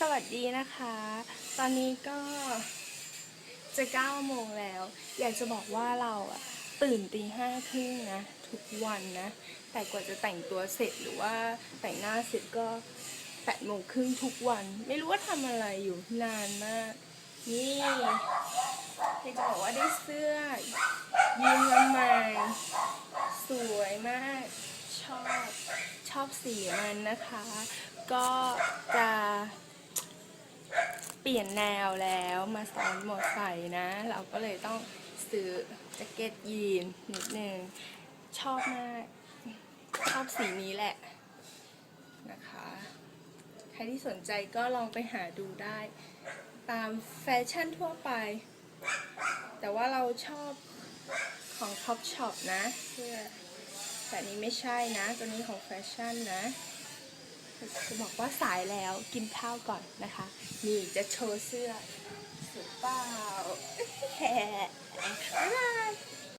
สวัสดีนะคะ ตอนนี้ก็จะเก้าโมงแล้ว อยากจะบอกว่าเราอะตื่นตีห้าครึ่งนะ ทุกวันนะ แต่กว่าจะแต่งตัวเสร็จหรือว่าแต่งหน้าเสร็จก็แปดโมงครึ่งทุกวัน ไม่รู้ว่าทำอะไรอยู่นานมาก นี่อยากจะบอกว่าได้เสื้อยีนมาใหม่ สวยมาก ชอบ ช อบสีมันนะคะ ก็จะเปลี่ยนแนวแล้วมาซ้อนหมอไซค์นะ เราก็เลยต้องซื้อแจ็คเก็ตยีนนิดนึง ชอบมาก ชอบสีนี้แหละนะคะ ใครที่สนใจก็ลองไปหาดูได้ ตามแฟชั่นทั่วไป แต่ว่าเราชอบของ Top Shop นะเสื้อ แต่นี้ไม่ใช่นะ ตัวนี้ของแฟชั่นนะจะบอกว่าสายแล้วกินข้าวก่อนนะคะ นี่จะโชว์เสื้อสุดเปล่าแฮ่บ๊ายบาย